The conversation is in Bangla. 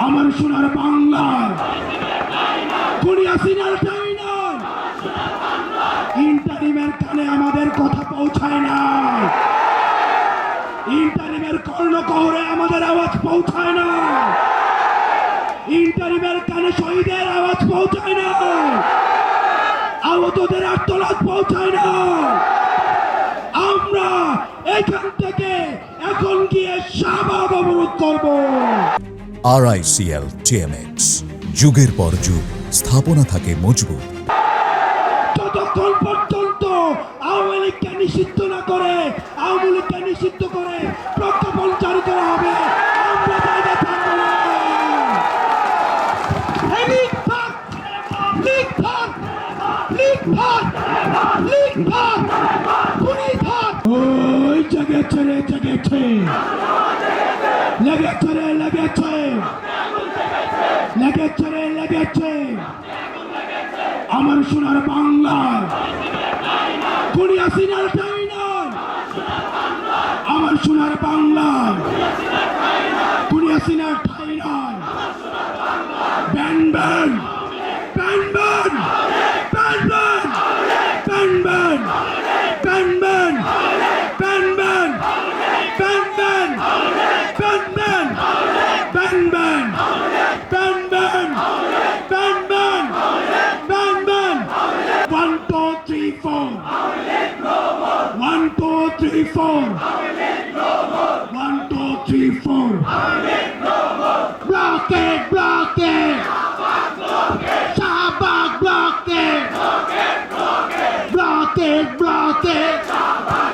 আমার সোনার বাংলার ঠাই ইন্টারিমের কানে আমাদের কথা পৌঁছায় না। ইন্টারিমের কর্ণকহরে আমাদের আওয়াজ পৌঁছায় না। ইন্টারিমের কানে শহীদের আওয়াজ পৌঁছায় না। আহতদের আত্মলাদ পৌঁছায় না। আমরা এখান থেকে এখন গিয়ে শাহবাগ অবরোধ করব। আরআইসিএল টিএমএক্স যুগের পর যুগ, স্থাপনা থাকে মজবুত। যতক্ষণ পর্যন্ত আওয়ামী লীগকে নিষিদ্ধ না করে, আওয়ামী লীগকে নিষিদ্ধ করে প্রজ্ঞাপন জারি করা হবে। লেগে চলে লেগে চলে লেগে চলে লেগে চলে আমার সোনার বাংলায় কুড়ি আসিনার টাই নয় আমার সোনার বাংলায় কুড়ি আসিনার ঠাই নয় one one one one two, three, four. One, two, three, four. One, two, three, four. Block it, block it. Shabbat, block it. Block it, block it. Shabbat.